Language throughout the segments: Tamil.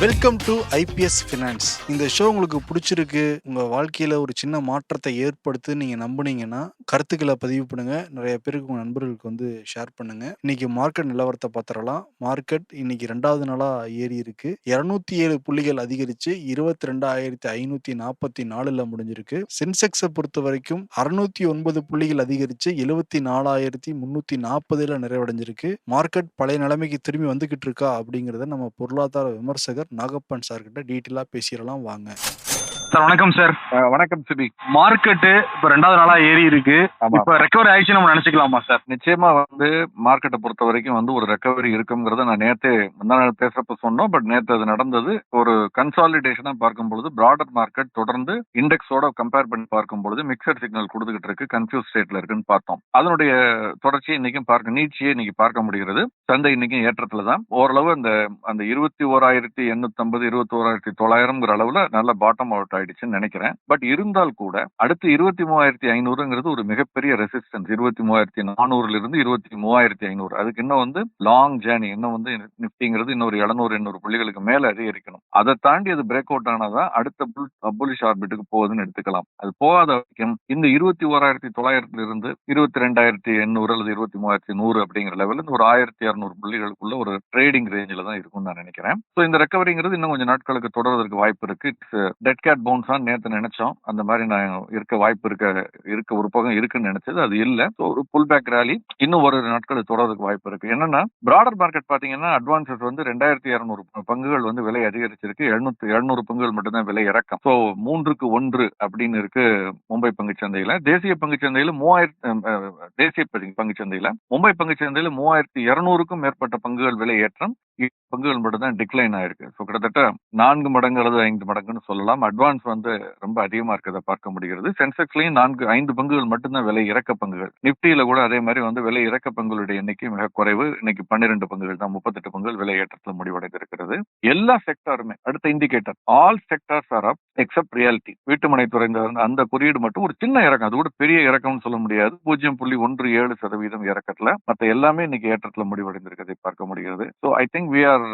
வெல்கம் டு ஐபிஎஸ் ஃபினான்ஸ் இந்த ஷோ உங்களுக்கு பிடிச்சிருக்கு உங்கள் வாழ்க்கையில் ஒரு சின்ன மாற்றத்தை ஏற்படுத்து நீங்கள் நம்புனீங்கன்னா கருத்துக்களை பதிவு பண்ணுங்கள் நிறைய பேருக்கு உங்கள் நண்பர்களுக்கு வந்து ஷேர் பண்ணுங்க. இன்னைக்கு மார்க்கெட் நிலவரத்தை பார்த்துடலாம். மார்க்கெட் இன்னைக்கு ரெண்டாவது நாளாக ஏறி இருக்கு. இரநூத்தி ஏழு புள்ளிகள் அதிகரிச்சு இருபத்தி ரெண்டாயிரத்தி ஐநூற்றி நாற்பத்தி நாலில் முடிஞ்சிருக்கு. சென்செக்ஸை பொறுத்த வரைக்கும் அறுநூத்தி ஒன்பது புள்ளிகள் அதிகரிச்சு எழுபத்தி நாலாயிரத்தி முந்நூற்றி நாற்பதில் நிறைவடைஞ்சிருக்கு. மார்க்கெட் பழைய நிலைமைக்கு திரும்பி வந்துகிட்டு இருக்கா அப்படிங்கிறத நம்ம பொருளாதார விமர்சகர் நாகப்பன் சார்கிட்ட டீட்டெயிலாக பேசிடலாம் வாங்க. சார் வணக்கம் சார். வணக்கம் சிபி. மார்க்கெட்டு இப்ப ரெண்டாவது நாளா ஏறி இருக்கு. இப்ப ரெக்கவர் ஆயிடுச்சு நம்ம நினைச்சுக்கலாமா சார்? நிச்சயமா வந்து மார்க்கெட்டை பொறுத்த வரைக்கும் வந்து ஒரு ரெக்கவரி இருக்குங்கிறத நான் நேத்தே முந்தா நாள் பேசுறப்ப சொன்னோம். பட் நேத்து அது நடந்தது. ஒரு கன்சாலிடேஷனா பார்க்கும் பொழுது பிராடர் மார்க்கெட் தொடர்ந்து இண்டெக்ஸோட கம்பேர் பண்ணி பார்க்கும் பொழுது மிக்சட் சிக்னல் கொடுத்துக்கிட்டு இருக்கு. கன்ஃபியூஸ் ஸ்டேட்ல இருக்குன்னு பார்த்தோம். அதனுடைய தொடர்ச்சியை இன்னைக்கும் பார்க்க நீட்சியை இன்னைக்கு பார்க்க முடிகிறது. சந்தை இன்னைக்கும் ஏற்றத்துல தான். ஓரளவு அந்த அந்த இருபத்தி ஓராயிரத்தி எண்ணூத்தி ஐம்பது இருபத்தி ஓராயிரத்தி தொள்ளாயிரம்ங்கிற அளவுல நல்ல பாட்டம் அவுட் ஆயிடுச்சுன்னு நினைக்கிறேன். பட் இருந்தால் கூட அடுத்து இருபத்தி மூவாயிரத்தி ஐநூறுங்கிறது ஒரு மிகப்பெரிய ரெசிஸ்டன்ஸ். இருபத்தி மூவாயிரத்தி நானூறுல இருந்து இருபத்தி மூவாயிரத்தி ஐநூறு. அதுக்கு இன்னும் வந்து லாங் ஜேர்னி இன்னும் வந்து நிஃப்டிங்கிறது இன்னொரு எழுநூறு எண்ணூறு புள்ளிகளுக்கு மேல அதிகரிக்கணும் அதை தாண்டி அது பிரேக் அவுட் ஆனாதான் அடுத்த புல் புலிஷ் ஆர்பிட்டுக்கு போகுதுன்னு எடுத்துக்கலாம். அது போகாத வரைக்கும் இந்த இருபத்தி ஓராயிரத்தி தொள்ளாயிரத்துல இருந்து இருபத்தி ரெண்டாயிரத்தி எண்ணூறு அல்லது இருபத்தி மூவாயிரத்தி நூறு அப்படிங்கிற லெவலில் ஒரு ஆயிரத்தி இரநூறு புள்ளிகளுக்குள்ள ஒரு ட்ரேடிங் ரேஞ்சில் தான் இருக்கும்னு நான் நினைக்கிறேன். ஸோ இந்த ரெக்கவரிங்கிறது இன்னும் கொஞ்சம் நாட்களுக்கு தொடர்றதுக்கு வாய்ப்பு இருக்கு. டெட் கேட் uh, பவுன்ஸ் தான் நேற்று நினைச்சோம். அந்த மாதிரி நான் இருக்க வாய்ப்பு இருக்க இருக்க ஒரு பக்கம் இருக்குன்னு நினைச்சது. அது இல்லை. ஸோ ஒரு புல் பேக் ரேலி இன்னும் ஒரு நாட்கள் தொடர்றதுக்கு வாய்ப்பு இருக்கு. என்னன்னா பிராடர் மார்க்கெட் பாத்தீங்கன்னா அட்வான்சஸ் வந்து ரெண்டாயிரத்தி இரநூறு பங்குகள் வந்து விலை அதிகரிச்சிருக்கு. எழுநூத்தி எழுநூறு பங்குகள் மட்டும்தான் விலை இறக்கம். ஸோ மூன்றுக்கு ஒன்று அப்படின்னு இருக்கு மும்பை பங்குச்சந்தையில. தேசிய பங்குச்சந்தையில மூவாயிரத்தி அஹ், தேசிய பங்குச்சந்தையில. மும்பை பங்குச்சந்தையில மூவாயிரத்தி இருநூறுக்கும் மேற்பட்ட பங்குகள் விலை ஏற்றம் பங்குகள் மட்டும்தான் டிக்ளைன் ஆயிருக்கு. ஸோ கிட்டத்தட்ட நான்கு மடங்கு அல்லது ஐந்து மடங்குன்னு சொல்லலாம். அட்வான்ஸ் வந்து ரொம்ப அதிகமாக இருக்கிறத பார்க்க முடிகிறது. சென்செக்ஸ்லையும் நான்கு ஐந்து பங்குகள் மட்டும்தான் விலை இறக்க பங்குகள். நிப்டியில கூட அதே மாதிரி வந்து விலை இறக்க பங்குகளுடைய எண்ணிக்கை மிக குறைவு. இன்னைக்கு பன்னிரெண்டு பங்குகள் தான் முப்பத்தெட்டு பங்குகள் விலை ஏற்றத்தில் முடிவடைந்திருக்கிறது. எல்லா செக்டாருமே அடுத்த indicator all sectors are up except reality வீட்டுமனை துறைந்த அந்த குறியீடு மட்டும் ஒரு சின்ன இறக்கம். அது கூட பெரிய இறக்கம்னு சொல்ல முடியாது. பூஜ்ஜியம் புள்ளி ஒன்று ஏழு சதவீதம் இறக்கத்தில் மற்ற எல்லாமே இன்னைக்கு ஏற்றத்தில் முடிவடைந்திருக்கிறதை பார்க்க முடிகிறது. So I think we are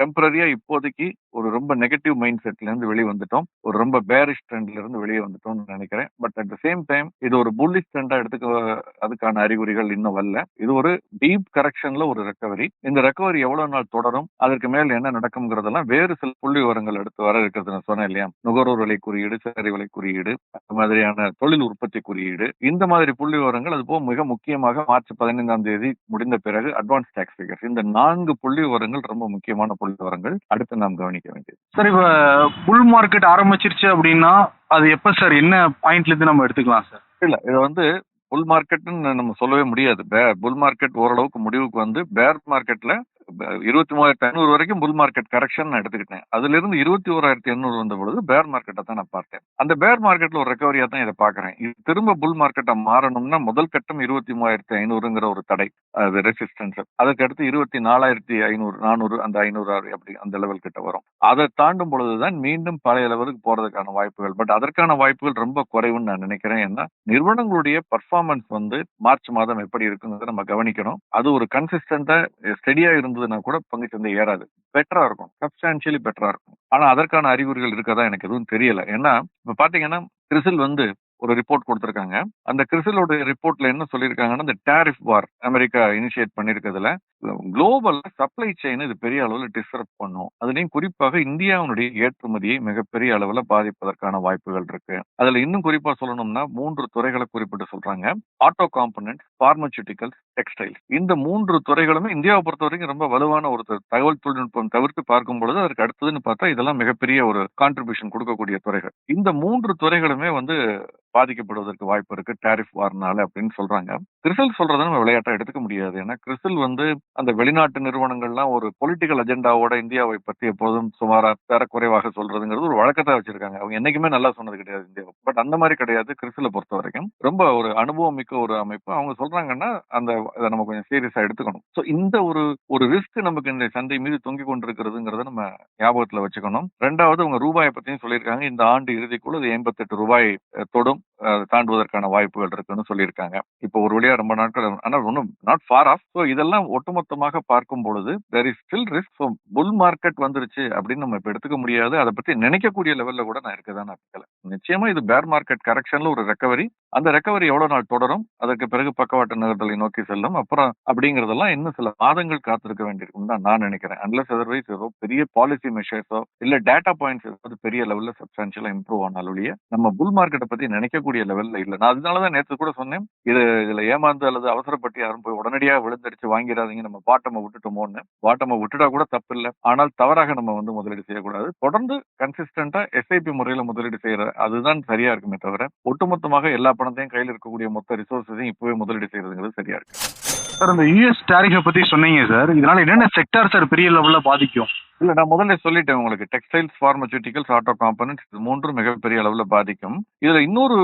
டெம்பரரியா இப்போதைக்கு ஒரு ரொம்ப நெகட்டிவ் மைண்ட் செட்ல இருந்து வெளியே வந்துட்டோம். ஒரு ரொம்ப பேரிஷ் ட்ரெண்ட்ல இருந்து வெளியே வந்துட்டோம்னு நினைக்கிறேன். But at the same time இது ஒரு புல்லிஷ் ட்ரெண்டா எடுத்துக்க அதுக்கான அறிகுறிகள் இன்னும் வரல. இது ஒரு டீப் கரெக்ஷன்ல ஒரு ரெக்கவரி இந்த ரெக்கவரி எவ்வளவு நாள் தொடரும் அதற்கு மேல் என்ன நடக்கும்ங்கிறதெல்லாம் வேறு சில புள்ளி விவரங்கள் எடுத்து வர இருக்கிறது நான் சொன்னேன் இல்லையா? நுகர்வோர் விலை குறியீடு சேரி விலை குறியீடு அந்த மாதிரியான தொழில் உற்பத்தி குறியீடு. இந்த மாதிரி புள்ளி விவரங்கள் அது போக மிக முக்கியமாக மார்ச் பதினைந்தாம் தேதி முடிந்த பிறகு அட்வான்ஸ் டாக்ஸ் ஃபிகர்ஸ் இந்த நான்கு புள்ளி விவரங்கள் ரொம்ப முக்கியமான புள்ளி விவரங்கள் அடுத்து நாம் கவனிக்க வேண்டியது. சார் இப்ப புல் மார்க்கெட் ஆரம்பிச்சிருச்சு அப்படின்னா அது எப்ப சார்? என்ன பாயிண்ட்ல இருந்து நம்ம எடுத்துக்கலாம் சார்? இல்ல இது வந்து புல் மார்க்கெட்னு நம்ம சொல்லவே முடியாது. புல் மார்க்கெட் ஓரளவுக்கு முடிவுக்கு வந்து பேர் மார்க்கெட்ல இருபத்தி மூவாயிரத்தி ஐநூறு வரைக்கும் புல் மார்க்கெட் கரெக்ஷன் நான் எடுத்துக்கிட்டேன். அதுல இருந்து இருபத்தி ஓராயிரத்தி எண்ணூறு வந்த பொழுது பேர் மார்க்கெட்டை தான் நான் பார்த்தேன். அந்த பேர் மார்க்கெட்ல ஒரு ரெக்கவரியா தான் இதை பாக்குறேன் இது திரும்ப புல் மார்க்கெட்டை மாறணும்னா முதல் கட்டம் இருபத்தி மூவாயிரத்தி ஐநூறுங்கிற ஒரு தடை அது ரெசிஸ்டன்ஸ் அதுக்கு அடுத்து இருபத்தி நாலாயிரத்தி ஐநூறு நானூறு அந்த ஐநூறு அப்படி அந்த லெவல் கிட்ட வரும். அதை தாண்டும் பொழுதுதான் மீண்டும் பழைய லெவலுக்கு போறதுக்கான வாய்ப்புகள். பட் அதற்கான வாய்ப்புகள் ரொம்ப குறைவுன்னு நான் நினைக்கிறேன். ஏன்னா நிறுவனங்களுடைய பர்ஃபார்மன்ஸ் வந்து மார்ச் மாதம் எப்படி இருக்குங்கிறத நம்ம கவனிக்கணும். அது ஒரு கன்சிஸ்டண்டா ஸ்டெடியா இருந்ததுன்னா கூட பங்குச்சந்தை ஏறாது. பெட்டரா இருக்கும். சப்ஸ்டான்சியலி பெட்டரா இருக்கும். ஆனா அதற்கான அறிகுறிகள் இருக்கதா எனக்கு எதுவும் தெரியல. ஏன்னா இப்ப பாத்தீங்கன்னா கிறிசில் வந்து ஒரு ரிப்போர்ட் கொடுத்திருக்காங்க. அந்த கிறிசிலோட ரிப்போர்ட்ல என்ன சொல்லியிருக்காங்கன்னா இந்த டேரிஃப் வார் அமெரிக்கா இனிஷியேட் பண்ணிருக்கிறதுல குளோபல் சப்ளை செயின் இது பெரிய அளவில் டிஸ்டர்ப் பண்ணும். அதுலயும் குறிப்பாக இந்தியாவுடைய ஏற்றுமதியை மிகப்பெரிய அளவில் பாதிப்பதற்கான வாய்ப்புகள் இருக்கு. அதுல இன்னும் குறிப்பா சொல்லணும்னா மூன்று துறைகளை குறிப்பிட்டு சொல்றாங்க. ஆட்டோ காம்பனன்ட் பார்மசூட்டிக்கல் டெக்ஸ்டைல்ஸ் இந்த மூன்று துறைகளுமே இந்தியாவை பொறுத்த வரைக்கும் ரொம்ப வலுவான ஒரு தகவல் தொழில்நுட்பம் தவிர்த்து பார்க்கும் பொழுது அதற்கு அடுத்ததுன்னு பார்த்தா இதெல்லாம் மிகப்பெரிய ஒரு கான்ட்ரிபியூஷன் கொடுக்கக்கூடிய துறைகள். இந்த மூன்று துறைகளுமே வந்து பாதிக்கப்படுவதற்கு வாய்ப்பு இருக்கு. டேரிஃப் வார்னால அப்படின்னு சொல்றாங்க. கிறிசல் சொல்றதை நம்ம விளையாட்டா எடுத்துக்க முடியாது. ஏன்னா கிறிசல் வந்து அந்த வெளிநாட்டு நிறுவனங்கள்லாம் ஒரு பொலிட்டிக்கல் அஜெண்டாவோட இந்தியாவை பத்தி எப்போதும் சுமாரா பேரக்குறைவாக சொல்றதுங்கிறது ஒரு வழக்கத்தை வச்சிருக்காங்க. அவங்க என்னைக்குமே நல்லா சொன்னது கிடையாது இந்தியா பட் அந்த மாதிரி கிடையாது கிறிஸ்துல பொறுத்த வரைக்கும் ரொம்ப ஒரு அனுபவம் மிக்க ஒரு அமைப்பு. அவங்க சொல்றாங்கன்னா அந்த அதை நம்ம கொஞ்சம் சீரியஸா எடுத்துக்கணும். ஸோ இந்த ஒரு ஒரு ரிஸ்க் நமக்கு இந்த சந்தை மீது தொங்கிக் கொண்டிருக்கிறதுங்கிறத நம்ம ஞாபகத்துல வச்சுக்கணும். ரெண்டாவது அவங்க ரூபாயை பத்தியும் சொல்லியிருக்காங்க. இந்த ஆண்டு இறுதிக்குள்ள அது எண்பத்தெட்டு ரூபாய் தொடும் தாண்டுவதற்கான வாய்ப்புகள் இருக்குன்னு சொல்லியிருக்காங்க. இப்போ ஒரு வழியா ரொம்ப நாட்கள் ஆனால் ஒன்றும் நாட் ஃபார் ஆஃப் ஸோ இதெல்லாம் ஒட்டுமொத்த ஒட்டுமொத்தமாக பார்க்கும் பொழுது there is still risk so bull market வந்துருச்சு அப்படின்னு நம்ம இப்ப எடுத்துக்க முடியாது. அதை பத்தி நினைக்கக்கூடிய லெவல்ல கூட நான் இருக்கதான் நான் நிச்சயமா இது பேர் மார்க்கெட் கரெக்ஷன்ல ஒரு ரெக்கவரி அந்த ரெக்கவரி எவ்வளவு நாள் தொடரும்? அதற்கு பிறகு பக்கவாட்டு நகர்தலை நோக்கி செல்லும். அப்புறம் அப்படிங்கறதெல்லாம் இன்னும் சில மாதங்கள் காத்திருக்க வேண்டியிருக்கும் தான் நான் நினைக்கிறேன். அன்லஸ் அதர்வைஸ் ஏதோ பெரிய பாலிசி மெஷர்ஸோ இல்ல டேட்டா பாயிண்ட்ஸ் ஏதாவது பெரிய லெவல்ல சப்ஸ்டான்ஷியலா இம்ப்ரூவ் ஆனாலுடைய நம்ம புல் மார்க்கெட்டை பத்தி நினைக்கக்கூடிய லெவல்ல இல்ல. நான் அதனாலதான் நேற்று கூட சொன்னேன். இது இதுல ஏமாந்து அல்லது அவசரப்பட்டு யாரும் போய் உடனடியாக விழுந்தடிச்சு வாங்கிடாதீங்க நம்ம பாட்டமை விட்டுட்டோமோன்னு. பாட்டமை விட்டுட்டா கூட தப்பு இல்லை. ஆனால் தவறாக நம்ம வந்து முதலீடு செய்யக்கூடாது. தொடர்ந்து கன்சிஸ்டண்டா எஸ்ஐபி முறையில முதலீடு செய்யற அதுதான் சரியா இருக்குமே தவிர ஒட்டுமொத்தமாக எல்லா பணத்தையும் கையில் இருக்கக்கூடிய மொத்த ரிசோர்ஸையும் இப்பவே முதலீடு செய்யறதுங்கிறது சரியா இருக்கு. சார் இந்த யூஎஸ் டேரிஃபை பத்தி சொன்னீங்க சார். இதனால என்னென்ன செக்டார் சார் பெரிய லெவல்ல பாதிக்கும்? இல்ல நான் முதல்ல சொல்லிட்டேன் உங்களுக்கு. டெக்ஸ்டைல்ஸ் ஃபார்மசூட்டிக்கல்ஸ் ஆட்டோ காம்பனன்ட்ஸ் இது மூன்றும் மிகப்பெரிய அளவுல பாதிக்கும். இதுல இன்னொரு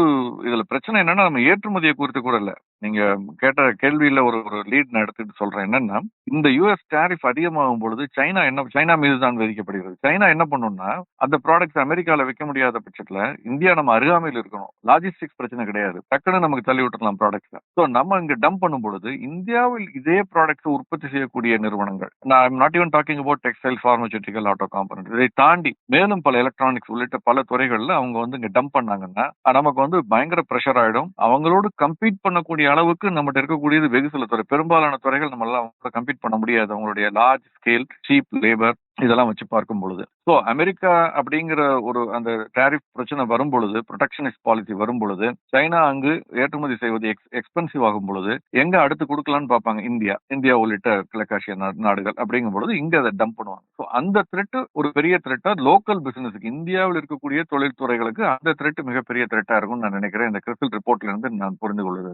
இதுல பிரச்சனை என்னன்னா நம்ம ஏற்றுமதியை குறித்து கூட இல்ல. நீங்க கேட்ட கேள்வியில ஒரு ஒரு லீட் நான் எடுத்துட்டு சொல்றேன். என்னன்னா இந்த யூஎஸ் டேரிஃப் அதிகமாகும் பொழுது சைனா என்ன சைனா மீது தான் விதிக்கப்படுகிறது. சைனா என்ன பண்ணும்னா அந்த ப்ராடக்ட்ஸ் அமெரிக்காவில் விற்க முடியாத பட்சத்துல இந்தியா நம்ம அருகாமையில் இருக்கணும். லாஜிஸ்டிக்ஸ் பிரச்சனை கிடையாது. டக்குன்னு நமக்கு தள்ளி விட்டுறலாம் ப்ராடக்ட்ஸ் ஸோ நம்ம இங்க டம்ப் பண்ணும் பொழுது இந்தியாவில் இதே ப்ராடக்ட்ஸ் உற்பத்தி செய்யக்கூடிய நிறுவனங்கள் நான் not even talking about textile pharmaceutical auto component இதை தாண்டி மேலும் பல எலக்ட்ரானிக்ஸ் உள்ளிட்ட பல துறைகள்ல அவங்க வந்து இங்க டம்ப் பண்ணாங்கன்னா நமக்கு வந்து பயங்கர ப்ரெஷர் ஆயிடும். அவங்களோடு கம்பீட் பண்ணக்கூடிய அளவுக்கு நம்மகிட்ட இருக்கக்கூடியது வெகு சில துறை. பெரும்பாலான துறைகள் நம்மளால கம்பீட் பண்ண முடியாது. அவங்களுடைய லார்ஜ் ஸ்கேல் சீப் லேபர் இதெல்லாம் வச்சு பார்க்கும் பொழுது. ஸோ அமெரிக்கா அப்படிங்கிற ஒரு அந்த டாரிஃப் பிரச்சனை வரும் பொழுது ப்ரொடெக்ஷனிஸ்ட் பாலிசி வரும் பொழுது சைனா அங்கு ஏற்றுமதி செய்வது எக்ஸ் எக்ஸ்பென்சிவ் ஆகும் பொழுது எங்க அடுத்து கொடுக்கலாம்னு பார்ப்பாங்க? இந்தியா. இந்தியா உள்ளிட்ட கிழக்காசிய நாடுகள் அப்படிங்கும் பொழுது இங்க அதை டம்ப் பண்ணுவாங்க. ஸோ அந்த த்ரெட் ஒரு பெரிய த்ரெட்டா லோக்கல் பிசினஸுக்கு இந்தியாவில் இருக்கக்கூடிய தொழில்துறைகளுக்கு அந்த த்ரெட் மிகப்பெரிய த்ரெட்டா இருக்கும்னு நான் நினைக்கிறேன். இந்த கிறிஸ்டல் ரிப்போர்ட்ல இருந்து நான் புரிந்து கொள்வது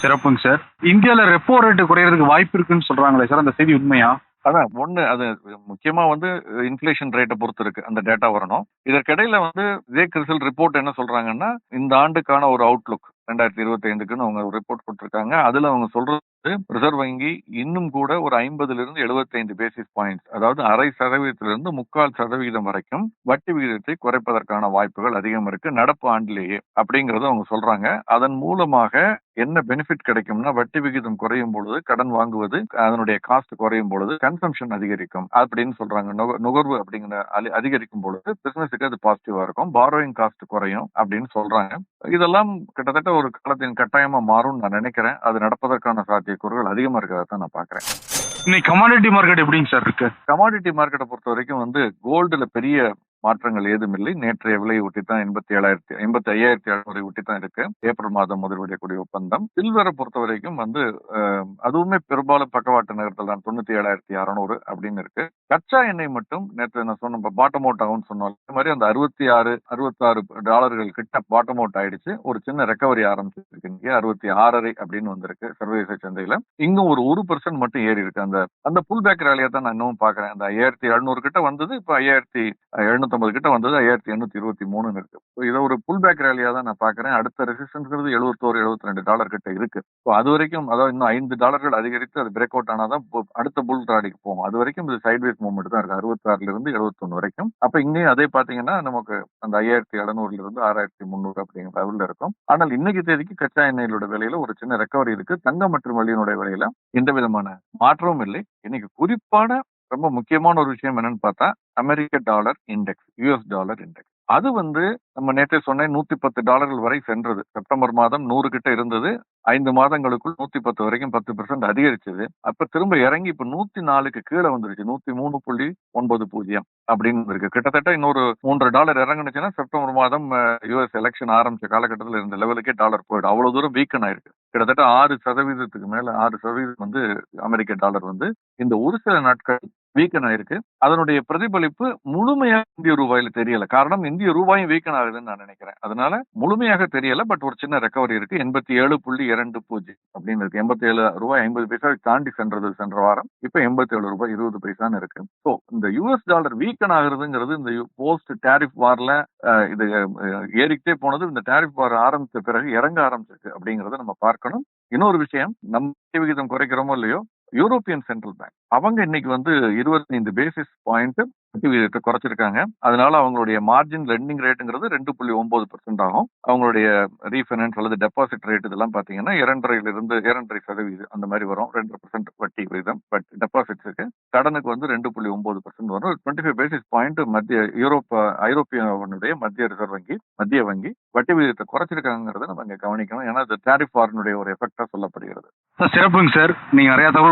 சிறப்புங்க சார். இந்தியாவில் ரெப்போ ரேட்டு குறையிறதுக்கு வாய்ப்பு இருக்குன்னு சொல்றாங்களே சார் அந்த செய்தி உண்மையா? அதான் ஒண்ணு அது முக்கியமா வந்து இன்ஃபிளேஷன் ரேட்டை பொறுத்து இருக்கு அந்த டேட்டா வரணும். இதற்கிடையில வந்து இதே கிறிசல் ரிப்போர்ட் என்ன சொல்றாங்கன்னா இந்த ஆண்டுக்கான ஒரு அவுட்லுக் ரெண்டாயிரத்தி இருபத்தி ஐந்துக்குன்னு அவங்க ரிப்போர்ட் கொடுத்துருக்காங்க. அதுல அவங்க சொல்றது ரிசர்வ் வங்கி இன்னும் கூட ஒரு ஐம்பதுல இருந்து 75 பேசிஸ் பாயிண்ட்ஸ் அதாவது அரை சதவீதத்திலிருந்து முக்கால் சதவீதம் வரைக்கும் வட்டி விகிதத்தை குறைப்பதற்கான வாய்ப்புகள் அதிகம் இருக்கு நடப்பு ஆண்டிலேயே அப்படிங்கறத அவங்க சொல்றாங்க. அதன் மூலமாக என்ன பெனிஃபிட் கிடைக்கும்னா வட்டி விகிதம் குறையும் பொழுது கடன் வாங்குவது அதனுடைய காஸ்ட் குறையும் பொழுது கன்சம்ஷன் அதிகரிக்கும் அப்படின்னு சொல்றாங்க. நுகர்வு அப்படிங்கிற அலி- அதிகரிக்கும் பொழுது பிசினஸுக்கு அது பாசிட்டிவா இருக்கும் பாரோயிங் காஸ்ட் குறையும் அப்படின்னு சொல்றாங்க. இதெல்லாம் கிட்டத்தட்ட ஒரு காலத்தின் கட்டாயமா மாறும்னு நான் நினைக்கிறேன். அது நடப்பதற்கான சாத்தியம் சாத்தியக்கூறுகள் அதிகமா இருக்கிறதா நான் பாக்குறேன் இன்னைக்கு கமாடிட்டி மார்க்கெட் எப்படிங்க சார் இருக்கு? கமாடிட்டி மார்க்கெட்டை பொறுத்த வரைக்கும் வந்து கோல்டுல பெரிய மாற்றங்கள் ஏதும் இல்லை நேற்றைய விலையை ஒட்டித்தான் தான் எண்பத்தி ஏழாயிரத்தி எண்பத்தி ஐயாயிரத்தி எழுநூறு ஒட்டித்தான் தான் இருக்கு. ஏப்ரல் மாதம் முதல்வடையக்கூடிய ஒப்பந்தம். சில்வரை பொறுத்த வரைக்கும் வந்து அதுவுமே பெரும்பாலும் பக்கவாட்டு நகரத்தில் தான் தொண்ணூத்தி ஏழாயிரத்தி அறநூறு அப்படின்னு இருக்கு. கச்சா எண்ணெய் மட்டும் நேற்று நான் சொன்ன பாட்டம் அவுட் ஆகும்னு சொன்னோம். இந்த மாதிரி அந்த அறுபத்தி ஆறு அறுபத்தாறு டாலர்கள் கிட்ட பாட்டம் அவுட் ஆயிடுச்சு. ஒரு சின்ன ரெக்கவரி ஆரம்பிச்சிருக்கு இங்கே. அறுபத்தி ஆறரை அப்படின்னு வந்திருக்கு சர்வதேச சந்தையில. இங்கும் ஒரு ஒரு பர்சன்ட் மட்டும் ஏறி இருக்கு. அந்த அந்த புல் பேக் ரேலியை தான் நான் இன்னும் பாக்குறேன் அந்த ஐயாயிரத்தி எழுநூறு கிட்ட வந்தது இப்போ ஐயாயிரத்தி எழுநூத்தம்பது கிட்ட வந்தது ஐயாயிரத்தி எண்ணூத்தி இருபத்தி மூணுன்னு இருக்கு. ஸோ இதை ஒரு புல் பேக் ரேலியா தான் நான் பாக்குறேன் அடுத்த ரெசிஸ்டன்ஸ்ங்கிறது எழுபத்தோரு எழுபத்தி ரெண்டு டாலர் கிட்ட இருக்கு. ஸோ அது வரைக்கும் அதாவது இன்னும் ஐந்து டாலர்கள் அதிகரித்து அது பிரேக் அவுட் ஆனாதான் பு- அடுத்த புல் ராடிக்கு போகும். அது வரைக்கும் இது சைட்வேஸ் மூவ்மெண்ட் தான் இருக்கு. அறுபத்தாறுல இருந்து எழுபத்தொன்னு வரைக்கும். அப்ப இங்கேயும் அதே பாத்தீங்கன்னா நமக்கு அந்த ஐயாயிரத்தி எழுநூறுல இருந்து ஆறாயிரத்தி முந்நூறு அப்படிங்கிற லெவல்ல இருக்கும். ஆனால் இன்னைக்கு தேதிக்கு கச்சா எண்ணெயிலோட விலையில ஒரு சின்ன ரெக்கவரி இருக்கு. தங்கம் மற்றும் வழியினுடைய விலையில எந்த விதமான மாற்றமும் இல்லை. இன்னைக்கு குறிப்பான ரொம்ப முக்கியமான ஒரு விஷயம் என்னன்னு பார்த்தா America dollar index US dollar index அது வந்து நம்ம நேற்றே சொன்னேன் நூத்தி பத்து டாலர்கள் வரை சென்றது. செப்டம்பர் மாதம் நூறு கிட்ட இருந்தது. ஐந்து மாதங்களுக்குள் நூத்தி பத்து வரைக்கும் பத்து பெர்சென்ட் அதிகரிச்சது. அப்ப திரும்ப இறங்கி இப்ப நூத்தி நாலுக்கு கீழே வந்துருச்சு. நூத்தி மூணு புள்ளி ஒன்பது பூஜ்ஜியம் அப்படின்னு இருக்கு கிட்டத்தட்ட இன்னொரு மூன்று டாலர் இறங்குனுச்சுன்னா செப்டம்பர் மாதம் யூஎஸ் எலெக்ஷன் ஆரம்பிச்ச காலகட்டத்தில் இருந்த லெவலுக்கே டாலர் போயிடும். அவ்வளவு தூரம் வீக்கன் ஆயிருக்கு. கிட்டத்தட்ட ஆறு சதவீதத்துக்கு மேல ஆறு சதவீதம் வந்து அமெரிக்க டாலர் வந்து இந்த ஒரு சில நாட்கள் வீக்கன் ஆயிருக்கு அதனுடைய பிரதிபலிப்பு முழுமையாக இந்திய ரூபாயில தெரியல. காரணம் இந்திய ரூபாயும் வீக்கன் ஆகுதுன்னு நான் நினைக்கிறேன். அதனால முழுமையாக தெரியல பட் ஒரு சின்ன ரெக்கவரி இருக்கு. எண்பத்தி ஏழு புள்ளி இரண்டு பூஜ்ஜியம் அப்படின்னு இருக்கு. எண்பத்தி ஏழு ரூபாய் ஐம்பது பைசா தாண்டி சென்றது சென்ற வாரம். இப்ப எண்பத்தி ஏழு ரூபாய் இருபது பைசான்னு இருக்கு. ஸோ இந்த யூஎஸ் டாலர் வீக்கன் ஆகுறதுங்கிறது இந்த போஸ்ட் டேரிஃப் வார்ல இது ஏறிக்கிட்டே போனது இந்த டேரிஃப் வார் ஆரம்பித்த பிறகு இறங்க ஆரம்பிச்சிருக்கு அப்படிங்கறத நம்ம பார்க்கணும். இன்னொரு விஷயம் நம்ம விகிதம் குறைக்கிறோமோ இல்லையோ யூரோப்பியன் சென்ட்ரல் பேங்க் அவங்க இன்னைக்கு வந்து இருபத்தைந்து பேசிஸ் பாயிண்ட் வட்டி குறைச்சிருக்காங்க. அதனால அவங்களுடைய மார்ஜின் லெண்டிங் ரேட்டுங்கிறது ரெண்டு புள்ளி ஒன்பது பெர்சென்ட் ஆகும். அவங்களுடைய ரீஃபைனான்ஸ் அல்லது டெபாசிட் ரேட் இதெல்லாம் பாத்தீங்கன்னா இரண்டரைல இருந்து இரண்டரை சதவீதம் அந்த மாதிரி வரும். ரெண்டு பெர்சென்ட் வட்டி விகிதம் பட் டெபாசிட்ஸுக்கு கடனுக்கு வந்து ரெண்டு புள்ளி ஒன்பது பர்சன்ட் வரும். டுவெண்ட்டி ஃபைவ் பேசிஸ் பாயிண்ட் மத்திய யூரோப் ஐரோப்பியனுடைய மத்திய ரிசர்வ் வங்கி மத்திய வங்கி வட்டி விகிதத்தை குறைச்சிருக்காங்கிறத நம்ம இங்க கவனிக்கணும். ஏன்னா அது டேரிஃப் வாரனுடைய ஒரு எஃபெக்டா சொல்லப்படுகிறது. சிறப்புங்க சார். நீங்க நிறைய